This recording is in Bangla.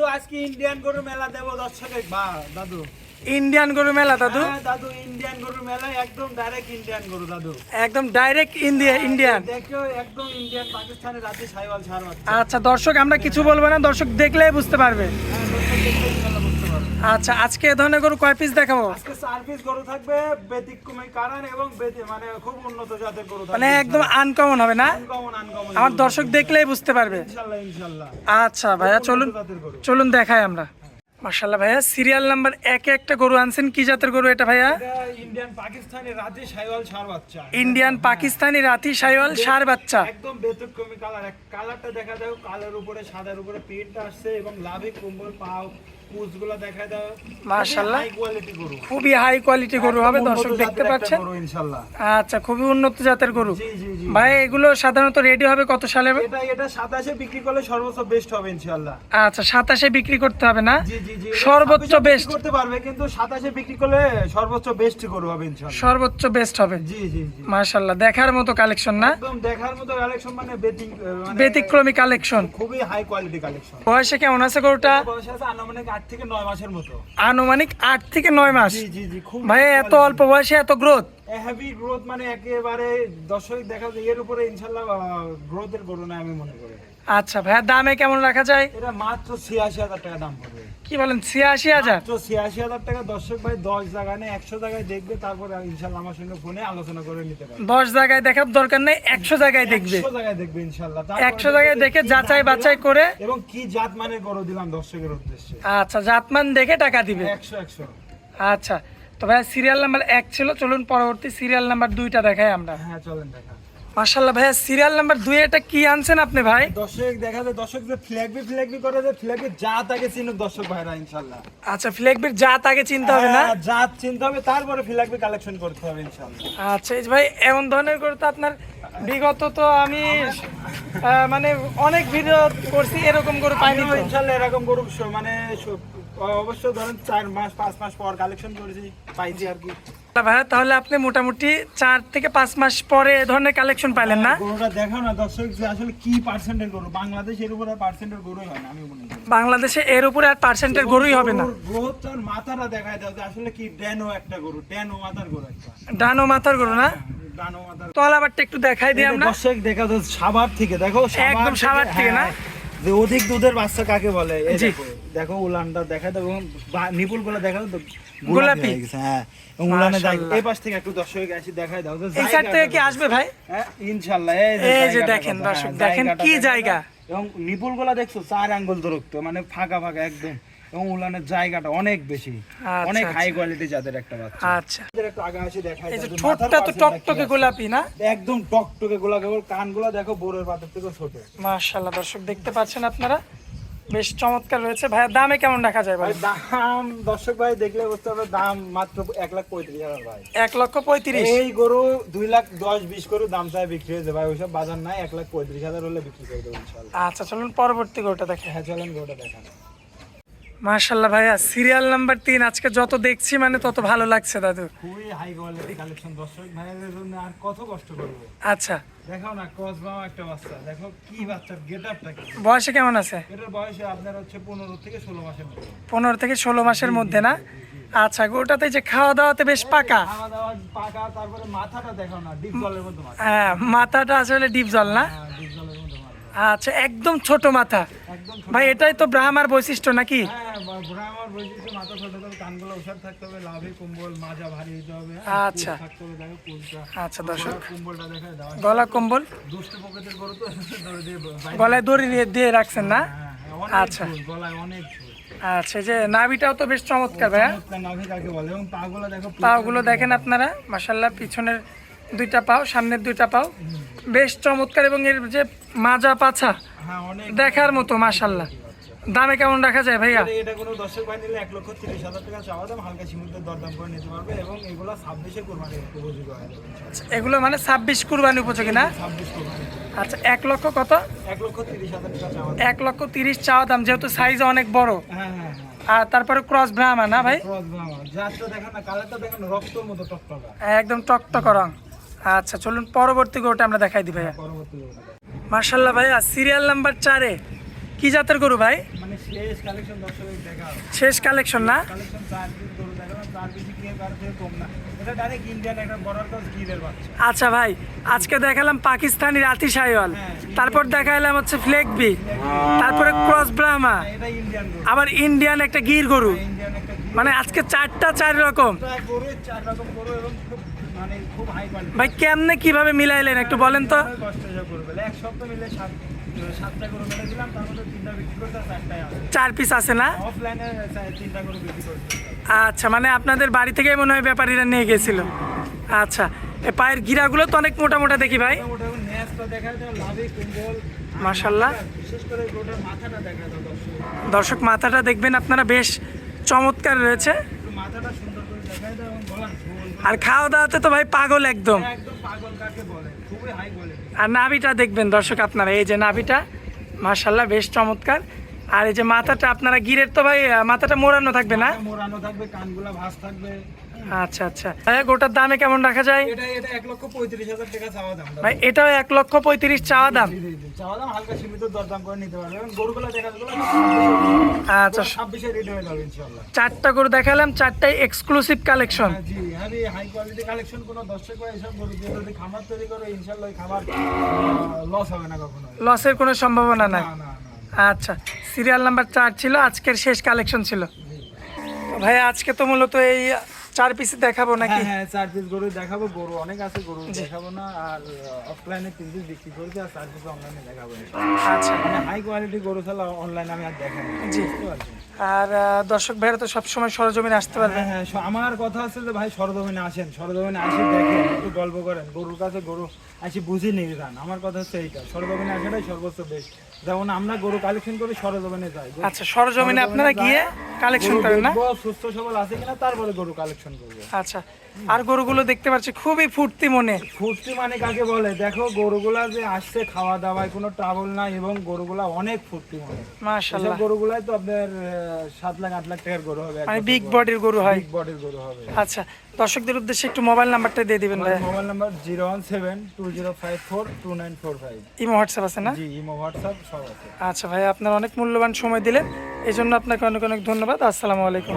দাদু আজকে ইন্ডিয়ান গরু মেলা দেবো দর্শকের বা দাদু। ইন্ডিয়ান গরু মেলা দাদু? হ্যাঁ, দাদু ইন্ডিয়ান গরু মেলা একদম ডাইরেক্ট ইন্ডিয়ান গরু দাদু। একদম ডাইরেক্ট ইন্ডিয়া ইন্ডিয়ান দেখো একদম ইন্ডিয়ান পাকিস্তানের রাতে সাইওয়াল ছাড় আচ্ছা দর্শক আমরা কিছু বলব না দর্শক দেখলেই বুঝতে পারবে। আচ্ছা আজকে এ ধরনের গরু কয় পিস দেখাবো? আজকে চার পিস গরু থাকবে ব্যতিক্রমী কারণ এবং মানে খুব উন্নত জাতের গরু মানে একদম আনকমন হবে না? আনকমন আনকমন আমার দর্শক দেখলেই বুঝতে পারবে। ইনশাআল্লাহ ইনশাআল্লাহ আচ্ছা ভাইয়া চলুন চলুন দেখাই আমরা। মার্শাল্লাহ ভাইয়া সিরিয়াল নাম্বার একে একটা গরু আনছেন কি জাতের গরু এটা ভাইয়া? ইন্ডিয়ান পাকিস্তানি রাতে ছাড় বাচ্চা। ইন্ডিয়ান পাকিস্তানি রাতি সার বাচ্চা। একদম ব্যতিক্রমী কালার কালারটা দেখা দাও কালার উপরে সাদার উপরে প্রিন্ট আসছে এবং লাভে কম্বল পাও পুজগুলো দেখা দাও মাশাআল্লাহ। কোয়ালিটি গরু। খুবই হাই কোয়ালিটি গরু হবে দর্শক দেখতে পাচ্ছেন। ইনশাআল্লাহ। আচ্ছা খুবই উন্নত জাতের গরু। ভাই এগুলো সাধারণত রেডি হবে কত সালে? এটা এটা সাতাশে বিক্রি করলে সর্বোচ্চ বেস্ট হবে ইনশাআল্লাহ। আচ্ছা সাতাশে বিক্রি করতে হবে না? জি সর্বোচ্চ 26 বিক্রি best। করতে পারবে কিন্তু সাতাশে বিক্রি করলে সর্বোচ্চ বেস্ট গরু হবে ইনশাআল্লাহ সর্বোচ্চ বেস্ট হবে। জি জি দেখার মতো কালেকশন না? একদম দেখার মতো কালেকশন মানে মানে ব্যতিক্রমী কালেকশন খুবই হাই কোয়ালিটি কালেকশন বয়সে কেমন আছে গরুটা? বয়স আছে আনুমানিক আট থেকে নয় মাসের মতো। আনুমানিক আট থেকে নয় মাস। জি জি জি খুব ভাই এত অল্প বয়সে এত গ্রোথ হেভি গ্রোথ মানে একেবারে দর্শক দেখা যায় এর উপরে ইনশাল্লাহ গ্রোথের গরু না আমি মনে করি। আচ্ছা ভাইয়া দামে কেমন রাখা যায়? এটা মাত্র ছিয়াশি হাজার টাকা দাম পড়বে। কি বলেন ছিয়াশি হাজার? মাত্র ছিয়াশি হাজার টাকা দর্শক ভাই দশ জায়গায় না একশো জায়গায় দেখবে তারপরে ইনশাল্লাহ আমার সঙ্গে ফোনে আলোচনা করে নিতে পারবে। দশ জায়গায় দেখার দরকার নেই একশো জায়গায় দেখবে। একশো জায়গায় দেখবে ইনশাল্লাহ একশো জায়গায় দেখে যাচাই বাছাই করে এবং কি জাত মানে গরু দিলাম দর্শকের উদ্দেশ্যে। আচ্ছা জাতমান দেখে টাকা দিবে। একশো একশো। আচ্ছা তো ভাইয়া সিরিয়াল নাম্বার এক ছিল চলুন পরবর্তী সিরিয়াল নাম্বার দুইটা দেখাই আমরা। হ্যাঁ চলেন দেখা। মার্শাল্লাহ ভাইয়া সিরিয়াল নাম্বার দুই এটা কি আনছেন আপনি ভাই? দর্শক দেখা যায় দর্শক যে ফ্ল্যাগবি ফ্ল্যাগবি করে যে ফ্ল্যাগবি জাত আগে চিনুক দর্শক ভাইরা ইনশাল্লাহ আচ্ছা ফ্লেগবির জাত আগে চিনতে হবে না? হ্যাঁ, জাত চিনতে হবে তারপরে ফ্ল্যাগবি কালেকশন করতে হবে ইনশাল্লাহ আচ্ছা এই ভাই এমন ধরনের গরু তো আপনার বিগত তো আমি মানে অনেক ভিডিও করছি এরকম গরু পাইনি ইনশাল্লাহ এরকম গরু মানে অবশ্য ধরেন চার মাস পাঁচ মাস পর কালেকশন করেছি পাইছি আর কি। ভাইয়া তাহলে আপনি মোটামুটি চার থেকে পাঁচ মাস পরে এ ধরনের কালেকশন পাইলেন না? গরুটা দেখাও না দর্শক যে আসলে কি পার্সেন্টের গরু? বাংলাদেশ এর উপরে পার্সেন্টের গরুই হয় না আমি মনে করি। বাংলাদেশে এর উপরে আর পার্সেন্টের গরুই হবে না? গ্রোথটার মাথাটা দেখায় দাও যে আসলে কি ড্যানো একটা গরু ড্যানো মাথার গরু একটা। ডানো মাথার গরু না? ডানো মাথার তলাবারটা একটু দেখাই দিই আমরা। দর্শক দেখা যাচ্ছে সাবার থেকে দেখো একদম সাভার থেকে না? হ্যাঁ, যে অধিক দুধের বাচ্চা কাকে বলে? এই দেখো দেখো উলানটা দেখা দাও এবং নিপুলগুলো দেখা দাও গোলাপি। হ্যাঁ উলানে এই পাশ থেকে একটু দর্শক এসে দেখাই দাও। এই সাইড থেকে কি আসবে ভাই? হ্যাঁ, ইনশাআল্লাহ এই যে দেখেন দর্শক, দেখেন কি জায়গা। এবং নিপুলগুলা দেখছ চার আঙ্গুল মানে ফাঁকা ফাঁকা একদম। এবং উলানের জায়গাটা অনেক বেশি আচ্ছা, অনেক। হাই কোয়ালিটি যাদের একটা বাচ্চা। আচ্ছা। এদের একটু আগে ঠোঁটটা তো টকটকে গোলাপি না? একদম টকটকে গোলা কেবল কানগুলো দেখো বোরের পাতের থেকে ছোট। মাশাআল্লাহ দর্শক দেখতে পাচ্ছেন আপনারা? বেশ চমৎকার রয়েছে। ভাইয়া দামে কেমন দেখা যায় ভাই ভাই দাম দর্শক ভাই দেখলে বুঝতে হবে দাম মাত্র এক লাখ পঁয়ত্রিশ হাজার ভাই। এক লক্ষ পঁয়ত্রিশ? এই গরু দুই লাখ দশ বিশ করে দাম চাই বিক্রি হয়েছে ভাই ওইসব বাজার নাই এক লাখ পঁয়ত্রিশ হাজার হলে বিক্রি করে দেবো ইনশাল্লাহ আচ্ছা চলুন পরবর্তী গরুটা দেখে হ্যাঁ চলেন গরুটা দেখান। মাশাআল্লাহ ভাইয়া সিরিয়াল নাম্বার তিন আজকে যত দেখছি মানে তত ভালো লাগছে দাদু। খুবই হাই কোয়ালিটি কালেকশন দর্শক ভাইয়ের জন্য আর কত কষ্ট করব। আচ্ছা। দেখাও না ক্রস একটা বাচ্চা দেখো কি বাচ্চার গেট কি। বয়সে কেমন আছে? এটার বয়সে আপনার হচ্ছে পনেরো থেকে ষোলো মাসের থেকে মধ্যে না? আচ্ছা গরুটাতে যে খাওয়া দাওয়াতে বেশ পাকা? খাওয়া দাওয়া পাকা তারপরে মাথাটা দেখাও না ডিপ জলের মাথা। হ্যাঁ মাথাটা আসলে ডিপ জল না হ্যাঁ ডিপ জলের মতো মাথা আচ্ছা একদম ছোট মাথা। ভাই এটাই তো ব্রাহ্মার বৈশিষ্ট্য নাকি? হ্যাঁ বৈশিষ্ট্য মাথা ছোট করে কানগুলো ওষার থাকতে হবে লাভে কম্বল মাজা ভারী হতে হবে আচ্ছা। আচ্ছা দর্শক। দাও গলা কম্বল? দুষ্ট পকেটের গরু তো ধরে দিয়ে বাইরে- গলায় দড়ি দিয়ে দিয়ে রাখছেন না? হ্যাঁ, হ্যাঁ, আচ্ছা। গলায় অনেক আচ্ছা যে নাভিটাও তো বেশ চমৎকার ভাইয়া। পাগুলো দেখেন আপনারা মাসাল্লাহ পিছনের দুইটা পাও সামনের দুইটা পাও। বেশ চমৎকার এবং এর যে মাজা পাছা হ্যাঁ দেখার মতো মাসাল্লাহ দামে কেমন রাখা যায় ভাইয়া? এটা- কোনো দর্শক ভাই নিলে এক লক্ষ তিরিশ হাজার টাকা চাওয়া দাম হালকা সীমিত দরদাম করে নিতে পারবে এবং এগুলো ছাব্বিশে কোরবানি উপযোগী হয়। আচ্ছা, এগুলো মানে ছাব্বিশ কুরবানি উপযোগী না? ছাব্বিশ কোরবানি আচ্ছা এক লক্ষ কত? এক লক্ষ তিরিশ হাজার টাকা চাওয়া দাম। এক লক্ষ তিরিশ চাওয়া দাম যেহেতু সাইজ অনেক বড়। হ্যাঁ হ্যাঁ হ্যাঁ। আর তারপরে ক্রস ব্রাহ্মা না ভাই? ক্রস ব্রাহ্মা জাতটা দেখেন না কালারটা দেখেন রক্তর মতো টকটকা। একদম টকটক রং। আচ্ছা চলুন পরবর্তী গরুটা আমরা দেখাই দিই ভাইয়া। মার্শাল্লাহ ভাইয়া সিরিয়াল নাম্বার চারে। কি জাতের গরু ভাই? মানে শেষ কালেকশন না? আচ্ছা ভাই আজকে দেখালাম পাকিস্তানি রাতি সাইওয়াল হ্যাঁ। তারপর দেখালাম হচ্ছে ফ্লেকবি তারপরে ক্রস ব্রাহ্মা গরু। আবার ইন্ডিয়ান একটা গির গরু। গির। মানে আজকে চারটা চার রকম। গরু চার রকম গরু এবং খুব মানে খুব হাই কোয়ালিটি ভাই কেমনে কীভাবে মিলাইলেন একটু বলেন তো? কষ্ট এক সপ্তাহ মিলে সাত সাতটা গরু মেলে দিলাম তার মধ্যে তিনটা বিক্রি করতে চারটায় চার পিস আছে না? অফলাইনে তিনটা গরু বিক্রি করতে। আচ্ছা মানে আপনাদের বাড়ি থেকে মনে হয় ব্যাপারীরা নিয়ে গেছিল। আচ্ছা এ পায়ের গিরাগুলো তো অনেক মোটা মোটা দেখি ভাই। মাশাল্লাহ। দর্শক। দর্শক মাথাটা দেখবেন আপনারা বেশ চমৎকার রয়েছে। মাথাটা সুন্দর করে দেখা যায় এবং গলার ঝোল আর খাওয়া দাওয়াতে তো ভাই পাগল একদম। আর নাভিটা দেখবেন দর্শক আপনারা এই যে নাভিটা মার্শাল্লাহ বেশ চমৎকার। আর এই যে মাথাটা আপনারা গিরের তো ভাই মাথাটা মোড়ানো থাকবে না? মোড়ানো থাকবে কানগুলা ভাস থাকবে। আচ্ছা আচ্ছা। ভাই গোটার দামে কেমন রাখা যায়? ভাই এটাও এক লক্ষ পঁয়ত্রিশ চাওয়া দাম? আচ্ছা। চারটা করে দেখালাম চারটাই এক্সক্লুসিভ কালেকশন গরু লসের কোনো সম্ভাবনা নাই? আচ্ছা সিরিয়াল নাম্বার চার ছিল আজকের শেষ কালেকশন ছিল। ভাই আজকে তো মূলত এই চার পিস দেখাবো নাকি? হ্যাঁ হ্যাঁ চার পিস গরু দেখাবো। গরু অনেক আছে গরু দেখাবো না। আর অফলাইনে তিন পিস বিক্রি করছি আর চার পিস অনলাইনে দেখাবো। আচ্ছা। মানে হাই কোয়ালিটি গরু ছাড়া অনলাইনে আমি আর দেখাই জি। আর দর্শক ভাইরা তো সবসময় সরজমিনে আসতে পারবে। হ্যাঁ হ্যাঁ আমার কথা হচ্ছে যে ভাই সরদমিনে আসেন। সরদমিনে আসে দেখেন একটু গল্প করেন। গরুর কাছে গরু আসি বুঝে নিয়ে যান। আমার কথা হচ্ছে এইটা। সরদমিনে আসাটাই সর্বোচ্চ বেস্ট যেমন আমরা গরু কালেকশন করি সরদমিনে যাই। আচ্ছা সরজমিনে আপনারা গিয়ে কালেকশন করেন না? সুস্থ সবল আছে কিনা তারপরে গরু কালেকশন করব। আচ্ছা আর গরুগুলো দেখতে পাচ্ছি খুবই ফুর্তি মনে। ফুর্তি মানে কাকে বলে? দেখো গরুগুলা যে আসছে খাওয়া দাওয়ায় কোনো ট্রাবল নাই এবং গরুগুলা অনেক ফুর্তি মনে। মাশাল্লাহ। এসব গরুগুলাই তো আপনার আহ, সাত লাখ আট লাখ টাকার গরু হবে। মানে বিগ বডির গরু। হয়। বিগ বডির গরু হবে। আচ্ছা দর্শকদের উদ্দেশ্যে একটু মোবাইল নাম্বারটা দিয়ে দিবেন ভাই mobile number zero one seven two zero five four two nine four five imo WhatsApp আছে না? জি ইমো হোয়াটসঅ্যাপ সব আছে। আচ্ছা ভাই আপনার অনেক মূল্যবান সময় দিলেন। এই জন্য আপনাকে অনেক অনেক ধন্যবাদ। আসসালামু আলাইকুম।